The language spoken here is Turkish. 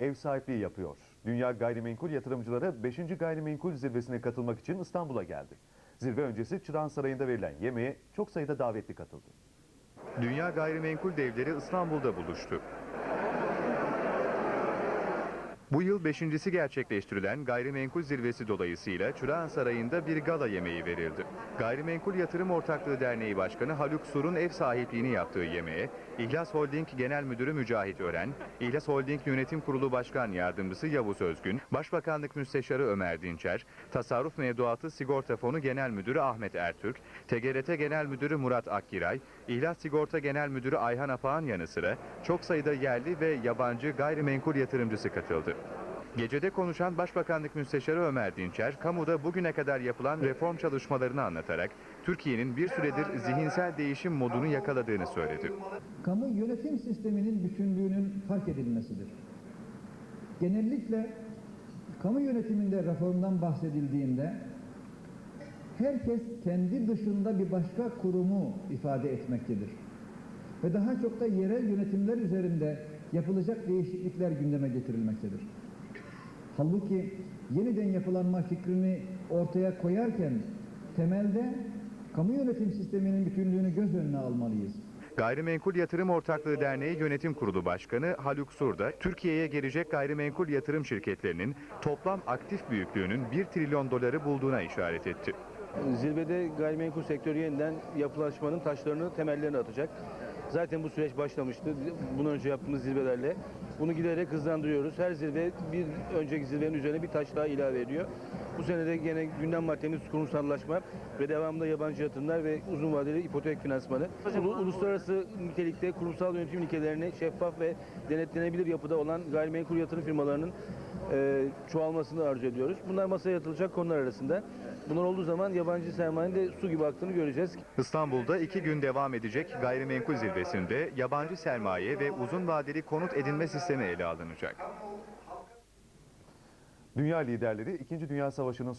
ev sahipliği yapıyor. Dünya Gayrimenkul Yatırımcıları 5. Gayrimenkul Zirvesi'ne katılmak için İstanbul'a geldi. Zirve öncesi Çırağan Sarayı'nda verilen yemeğe çok sayıda davetli katıldı. Dünya Gayrimenkul Devleri İstanbul'da buluştu. Bu yıl beşincisi gerçekleştirilen gayrimenkul zirvesi dolayısıyla Çırağan Sarayı'nda bir gala yemeği verildi. Gayrimenkul Yatırım Ortaklığı Derneği Başkanı Haluk Sur'un ev sahipliğini yaptığı yemeğe İhlas Holding Genel Müdürü Mücahit Ören, İhlas Holding Yönetim Kurulu Başkan Yardımcısı Yavuz Özgün, Başbakanlık Müsteşarı Ömer Dinçer, Tasarruf Mevduatı Sigorta Fonu Genel Müdürü Ahmet Ertürk, TGRT Genel Müdürü Murat Akgiray, İhlas Sigorta Genel Müdürü Ayhan Apağan yanı sıra çok sayıda yerli ve yabancı gayrimenkul yatırımcısı katıldı. Gecede konuşan Başbakanlık Müsteşarı Ömer Dinçer, kamuda bugüne kadar yapılan reform çalışmalarını anlatarak Türkiye'nin bir süredir zihinsel değişim modunu yakaladığını söyledi. kamu yönetim sisteminin bütünlüğünün fark edilmesidir. Genellikle kamu yönetiminde reformdan bahsedildiğinde herkes kendi dışında bir başka kurumu ifade etmektedir. Ve daha çok da yerel yönetimler üzerinde yapılacak değişiklikler gündeme getirilmektedir. Halbuki yeniden yapılanma fikrini ortaya koyarken temelde kamu yönetim sisteminin bütünlüğünü göz önüne almalıyız. Gayrimenkul Yatırım Ortaklığı Derneği Yönetim Kurulu Başkanı Haluk Sur da Türkiye'ye gelecek gayrimenkul yatırım şirketlerinin toplam aktif büyüklüğünün 1 trilyon doları bulduğuna işaret etti. Zirvede gayrimenkul sektörü yeniden yapılaşmanın taşlarını, temellerini atacak. Zaten bu süreç başlamıştı. Bundan önce yaptığımız zirvelerle. Bunu giderek hızlandırıyoruz. Her zirve bir önceki zirvenin üzerine bir taş daha ilave ediyor. Bu sene de gene gündem maddemiz kurumsallaşma ve devamında yabancı yatırımlar ve uzun vadeli ipotek finansmanı. Ulu- Uluslararası nitelikte kurumsal yönetim ilkelerini şeffaf ve denetlenebilir yapıda olan gayrimenkul yatırım firmalarının e, çoğalmasını arzu ediyoruz. Bunlar masaya yatılacak konular arasında. Bunlar olduğu zaman yabancı sermayenin de su gibi aktığını göreceğiz. İstanbul'da iki gün devam edecek gayrimenkul zirvesinde yabancı sermaye ve uzun vadeli konut edinme sistemi ele alınacak. Dünya liderleri 2. Dünya Savaşı'nın